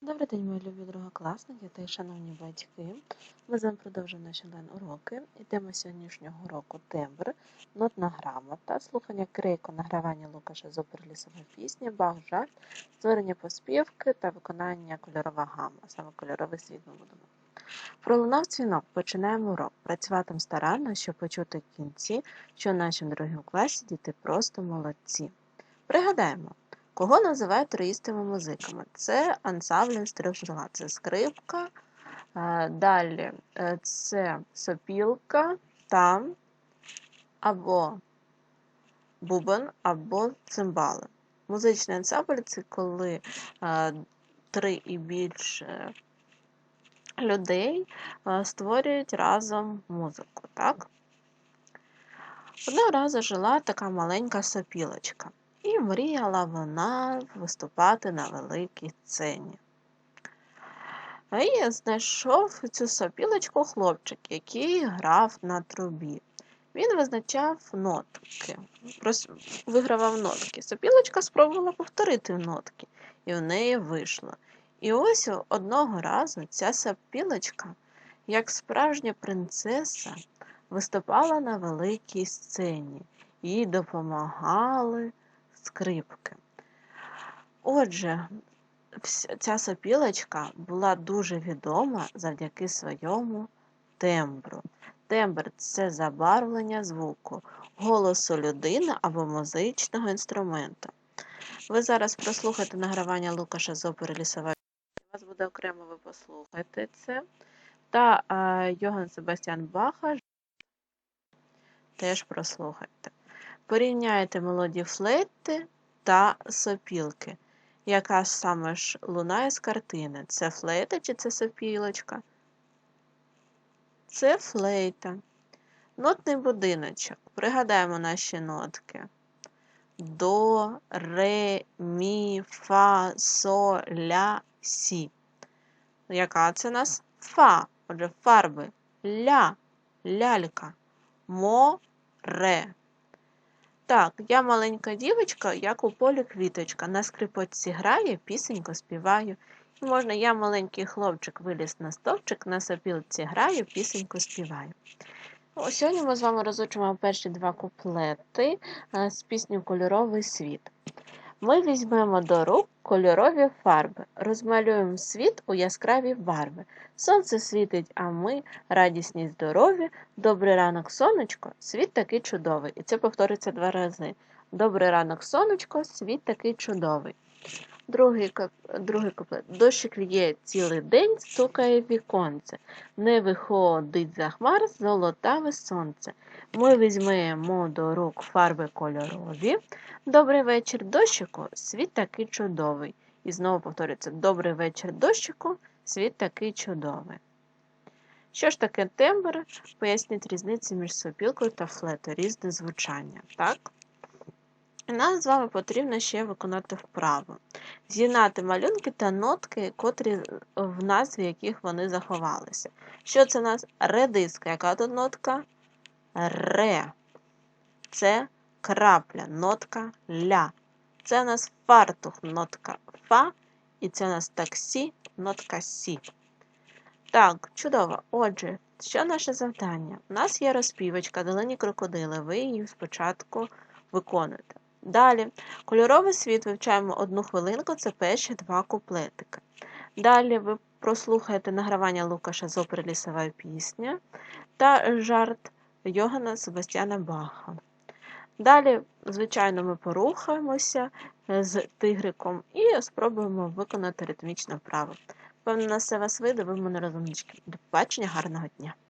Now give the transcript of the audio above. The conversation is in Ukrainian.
Добрий день, мої любі другокласники та й шановні батьки. Ми з вами продовжуємо наші онлайн-уроки. І тема сьогоднішнього уроку тембр, нотна грамота, слухання крейку, награвання Лукаша з опери лісової пісні, бах, жарт, створення поспівки та виконання кольорова гама. Саме кольоровий світ ми будемо. Пролунав дзвінок, починаємо урок. Працюватимемо старанно, щоб почути в кінці, що в нашому другому класі діти просто молодці. Пригадаємо, Кого називають троїстими музиками? Це ансамблем з. Це скрипка, е, далі е, це сопілка, там або бубен, або цимбали. Музичний ансамбль це коли е, три і більше людей створюють разом музику. так? Одного разу жила така маленька сопілочка. І мріяла вона виступати на великій сцені. І знайшов цю сопілочку хлопчик, який грав на трубі. Він визначав нотки, вигравав нотки. Сопілочка спробувала повторити нотки, і в неї вийшло. І ось одного разу ця сопілочка, як справжня принцеса, виступала на великій сцені, їй допомагали скрипки. Отже, ця сопілочка була дуже відома завдяки своєму тембру. Тембр це забарвлення звуку, голосу людини або музичного інструменту. Ви зараз прослухаєте награвання Лукаша з опери лісова. У вас буде окремо, ви послухаєте це. Та а, Себастьян Баха теж прослухайте. Порівняйте мелодії флейти та сопілки. Яка саме ж лунає з картини? Це флейта чи це сопілочка? Це флейта. Нотний будиночок. Пригадаємо наші нотки. До, ре, мі, фа, со, ля, сі. Яка це у нас фа? Отже, фарби ля, лялька, мо, ре. Так, я маленька дівочка, як у полі квіточка. На скрипочці грає, пісеньку співаю. І можна я маленький хлопчик виліз на стовпчик, на сопілці граю, пісеньку співаю. О, Сьогодні ми з вами розучимо перші два куплети е, з пісню Кольоровий світ. Ми візьмемо до рук кольорові фарби, розмалюємо світ у яскраві барви. Сонце світить, а ми радісні здорові. Добрий ранок, сонечко, світ такий чудовий. І це повториться два рази. Добрий ранок, сонечко, світ такий чудовий. Другий другий куплет. Дощик лє цілий день, стукає віконце. Не виходить за хмар золотаве сонце. Ми візьмемо до рук фарби кольорові. Добрий вечір, дощику, світ такий чудовий. І знову повторюється: Добрий вечір, дощику, світ такий чудовий. Що ж таке тембр? Поясніть різницю між сопілкою та флетою, різне звучання. так? Нам з вами потрібно ще виконати вправу. З'єднати малюнки та нотки, котрі в назві яких вони заховалися. Що це у нас редиска? Яка тут нотка? Ре. Це крапля, нотка ля. Це у нас фартух, нотка фа. І це у нас таксі, нотка сі. Так, чудово. Отже, що наше завдання? У нас є розпівочка, долині крокодили. Ви її спочатку виконуєте. Далі, кольоровий світ вивчаємо одну хвилинку, це перші два куплетики. Далі ви прослухаєте награвання Лукаша з опери лісова пісня та жарт Йогана Себастьяна Баха. Далі, звичайно, ми порухаємося з тигриком і спробуємо виконати ритмічне вправо. Певно, на все вас вийде, ви в мене розумнички. До побачення, гарного дня!